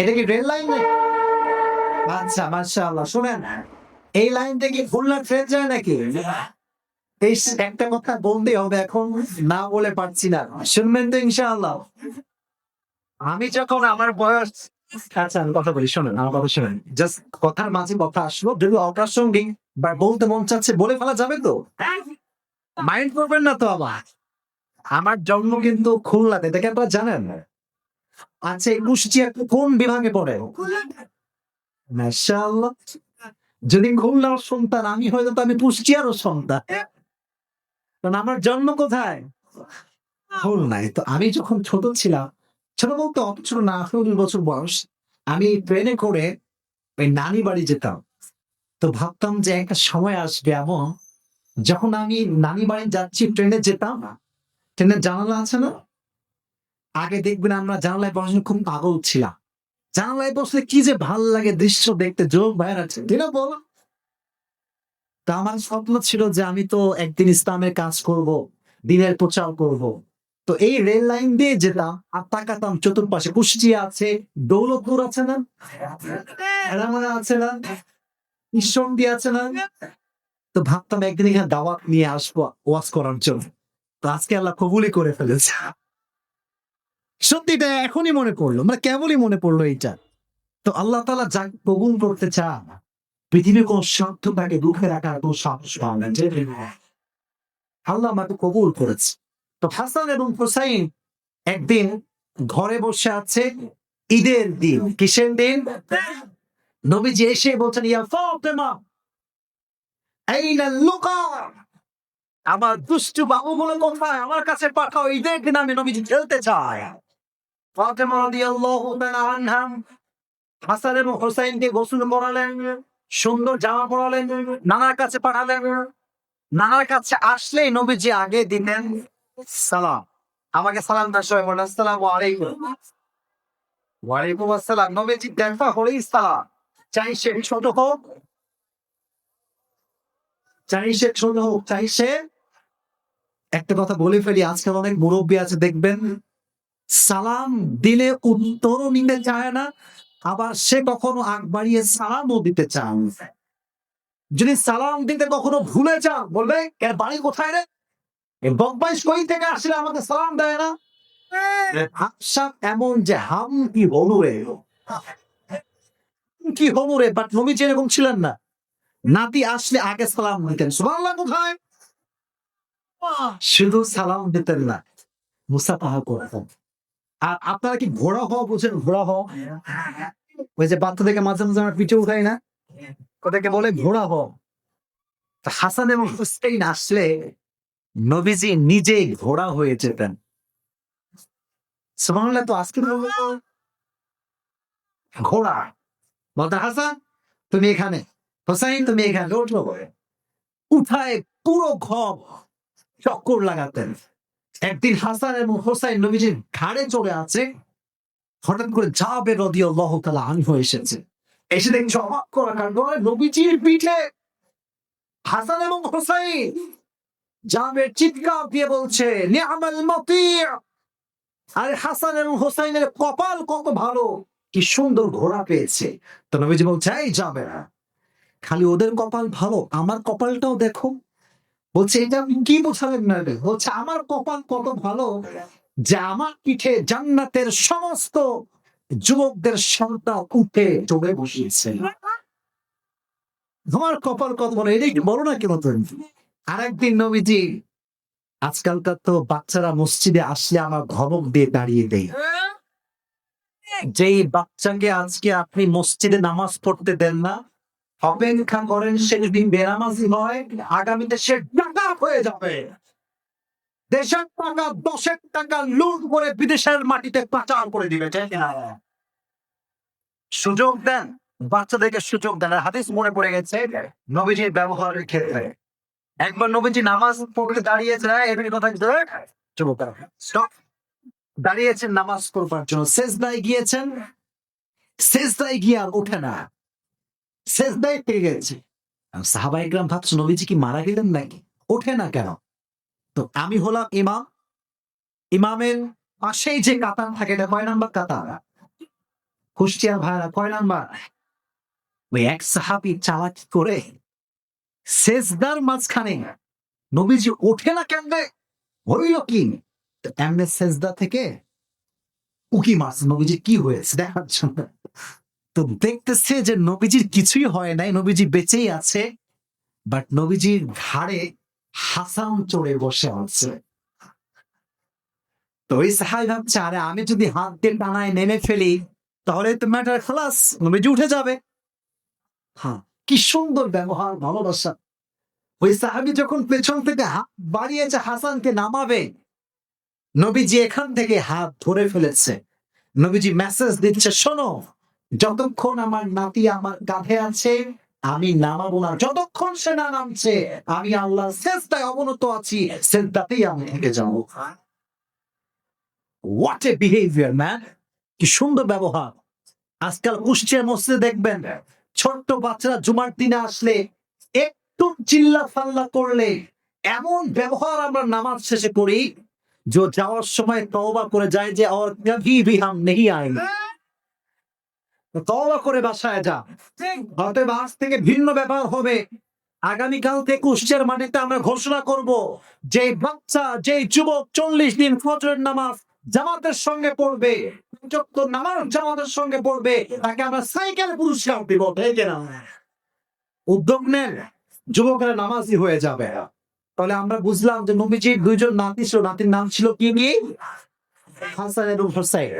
এটা কি rail line আচ্ছা মাশাআল্লাহ, শুনেন। এই লাইনটা কি খুলনা ট্রেন যায় নাকি? এই একটা কথা বলতে হবে এখন, না বলে পারছি না। শুনবেন তো ইনশাআল্লাহ। আমি যখন আমার বয়স আচ্ছা আমি কথা বলি, শোনেন, আমার কথা শোনেন। জাস্ট কথার মাঝে কথা আসলো, যদি অপ্রাসঙ্গিক বা বলতে মন চাচ্ছে, বলে ফেলা যাবে তো? মাইন্ড করবেন না তো আবার? আমার জন্ম কিন্তু খুলনাতে এটাকে আপনারা জানেন? আচ্ছা কুষ্টিয়া কোন বিভাগে পড়ে? মাশাআল্লাহ। যদি খুলনার সন্তান আমি হয়তো তো আমি কুষ্টিয়ারও সন্তান। কারণ আমার জন্ম কোথায়? খুলনায়। তো আমি যখন ছোট ছিলাম ছোট বলতে অত ছোট না আঠারো দুই বছর বয়স আমি ট্রেনে করে ওই নানি বাড়ি যেতাম। তো ভাবতাম যে একটা সময় আসবে এমন যখন আমি নানি বাড়ি যাচ্ছি ট্রেনে যেতাম ট্রেনের জানালা আছে না? আগে দেখবেন আমরা জানালায় বসার খুব পাগল ছিলাম। জানালায় বসলে কি যে ভালো লাগে দৃশ্য দেখতে যোগ বাইর আছে। না বলো। তা আমার স্বপ্ন ছিল যে আমি তো একদিন ইসলামের কাজ করব, দিনের প্রচার করব। তো এই রেল লাইন দিয়ে যেতাম আর তাকাতাম চতুর্পাশে। কুষ্টিয়া আছে, দৌলতপুর আছে না? আছে না? ঈশ্বরদী আছে না? তো ভাবতাম একদিন এখানে দাওয়াত নিয়ে আসব, ওয়াজ করার জন্য। তো আজকে আল্লাহ কবুলই করে ফেলেছে। সত্যি এটা এখনই মনে পড়ল মানে কেবলই মনে পড়ল এইটা। তো আল্লাহ তালা যা কবুল করতে চান, পৃথিবীর কোন স্বার্থ তাকে দুঃখে রাখার কোন সাহস পাওয়া যে আল্লাহ আমাকে কবুল করেছে। তো হাসান এবং হুসাইন একদিন ঘরে বসে আছে, ঈদের দিন, কিসের দিন? নবীজি এসে বলছেন, ইয়া ফাতেমা, আইনা লুকা? আমার দুষ্টু বাবু বলে, কোথায়? আমার কাছে পাঠাও, ঈদের দিন আমি নবীজি খেলতে চাই। ফাতেমা রাদিয়াল্লাহু তাআলা আনহা হাসান এবং হোসাইনকে গোসল করালেন, সুন্দর জামা পরালেন, নানার কাছে পাঠালেন। নানার কাছে আসলেই নবীজি আগে সালাম। আমাকে সালাম আসসালামু আলাইকুম। ওয়ালাইকুম আসসালাম। নবীজি দেখা হলেই সালাম। চাই সে ছোট হোক। চাই সে ছোট হোক, চাই সে একটা কথা বলে ফেলি। আজকাল অনেক মুরব্বী আছে, দেখবেন সালাম দিলে উত্তরও নিতে চায় না। আবার সে কখনো আগ বাড়িয়ে সালামও দিতে চান যদি সালাম দিতে কখনো ভুলে যান বলবে এর বাড়ি কোথায় রে? বকবাইশ কই থেকে আসলে আমাকে সালাম দেয় না? হাফসাব এমন যে হাম কি কি বাট ছিলেন না। নাতি আসলে আগে সালাম দিতেন। সুবহানাল্লাহ কোথায়? শুধু সালাম দিতেন না মুসাফাহা করতেন। আর আপনারা কি ঘোড়া হওয়া বুঝেন? ঘোড়া হওয়া? ওই যে বাচ্চা থেকে মাঝে মাঝে আমার পিঠে উঠাই না? ওটাকে বলে ঘোড়া হওয়া। হাসান এবং হুসেইন আসলে নবীজি নিজে ঘোড়া হয়ে যেতেন। তো আজকে ঘোড়া বলতে, হাসান, তুমি এখানে? হোসাইন, তুমি এখানে? উঠল উঠায় পুরো ঘর চক্কর লাগাতেন। একদিন হাসান এবং হোসাইন নবীজির ঘাড়ে চড়ে আছে। হঠাৎ করে যাবে রদি আল্লাহ তালা আনহু এসেছে। এসে দেখছি অবাক করা কারণ নবীজির পিঠে হাসান এবং হোসাইন জাবের চিৎকার দিয়ে বলছে, নিয়ামাল মতি। আরে হাসান এবং হোসাইনের কপাল কত ভালো, কি সুন্দর ঘোড়া পেয়েছে। তো নবীজি বলছে, এই যাবে না খালি ওদের কপাল ভালো, আমার কপালটাও দেখো। বলছে, এটা কি বোঝালেন না বলছে, আমার কপাল কত ভালো যে আমার পিঠে জান্নাতের সমস্ত যুবকদের সন্তান উঠে চড়ে বসিয়েছে। তোমার কপাল কত ভালো, এটাই বলো না কেন তুমি? আরেকদিন নবীজি, আজকালকার তো বাচ্চারা মসজিদে আসলে আমার ধমক দিয়ে দাঁড়িয়ে দেয়। যেই বাচ্চাকে আজকে আপনি মসজিদে নামাজ পড়তে দেন না অপেক্ষা করেন সে যদি বেনামাজি হয়, আগামীতে সে ডাকা হয়ে যাবে। দেশের টাকা দশের টাকা লুট করে বিদেশের মাটিতে পাচার করে দিবে সুযোগ দেন বাচ্চাদেরকে সুযোগ দেন। হাদিস মনে পড়ে গেছে নবীজির ব্যবহারের ক্ষেত্রে। একবার নবীজি নামাজ পড়তে দাঁড়িয়েছে এমনি কথা চুপ স্টপ দাঁড়িয়েছেন নামাজ পড়বার জন্য। শেষদায় গিয়েছেন? শেষদায় গিয়ে আর ওঠে না। শেষদায় পেয়ে গেছে? সাহাবা ইকরাম ভাবছে নবীজি কি মারা গেলেন নাকি? ওঠে না কেন? তো আমি হলাম ইমাম। ইমামের পাশেই যে কাতার থাকে, এটা কয় নাম্বার কাতার? কুষ্টিয়া ভাইরা, কয় নাম্বার? ওই এক সাহাবি চালাকি করে সেজদার মাঝখানে নবীজি ওঠে না কেমনে হইল কি? এমনে সেজদা থেকে উকি মাছ নবীজি কি হয়েছে? দেখার জন্য। তো দেখতেছে যে নবীজির কিছুই হয় নাই। নবীজি বেঁচেই আছে বাট নবীজির ঘাড়ে হাসান চড়ে বসে আছে। তো ওই সাহাই ভাবছে, আরে আমি যদি হাত দিয়ে টানায় নেমে ফেলি, তাহলে তো ম্যাটার খালাস, নবীজি উঠে যাবে। হ্যাঁ কি সুন্দর ব্যবহার, ভালোবাসা। ওই সাহাবি যখন পেছন থেকে হাত বাড়িয়েছে, হাসানকে নামাবে, নবীজি এখান থেকে হাত ধরে ফেলেছে। নবীজি মেসেজ দিচ্ছে, শোনো, যতক্ষণ আমার নাতি আমার কাঁধে আছে আমি নামাবো না। যতক্ষণ সে না নামছে, আমি আল্লাহ চেষ্টায় অবনত আছি চেষ্টাতেই আমি থেকে যাব। হোয়াট এ বিহেভিয়ার ম্যান কি সুন্দর ব্যবহার। আজকাল কুষ্টিয়া মসজিদে দেখবেন, ছোট্ট বাচ্চারা জুমার দিনে আসলে একটু চিল্লা ফাল্লা করলে এমন ব্যবহার আমরা নামাজ শেষে করি, যে যাওয়ার সময় তওবা করে যায় যে আর কভি ভি হাম নেহি আয়েঙ্গে তওবা করে বাসায় যা। অতএব আজ থেকে ভিন্ন ব্যাপার হবে। আগামীকাল থেকে কুষ্টিয়ার মাটিতে আমরা ঘোষণা করব, যে বাচ্চা, যে যুবক চল্লিশ দিন ফজরের নামাজ জামাতের সঙ্গে পড়বে নামাজ জামাতের সঙ্গে পড়বে, তাকে আমরা সাইকেল পুরস্কার দিব ঠিক না? উদ্যোগ নেন, যুবকেরা নামাজি হয়ে যাবে। তাহলে আমরা বুঝলাম যে নবীজির দুইজন নাতি ছিল, নাতির নাম ছিল কি কি? হাসান এবং হোসাইন।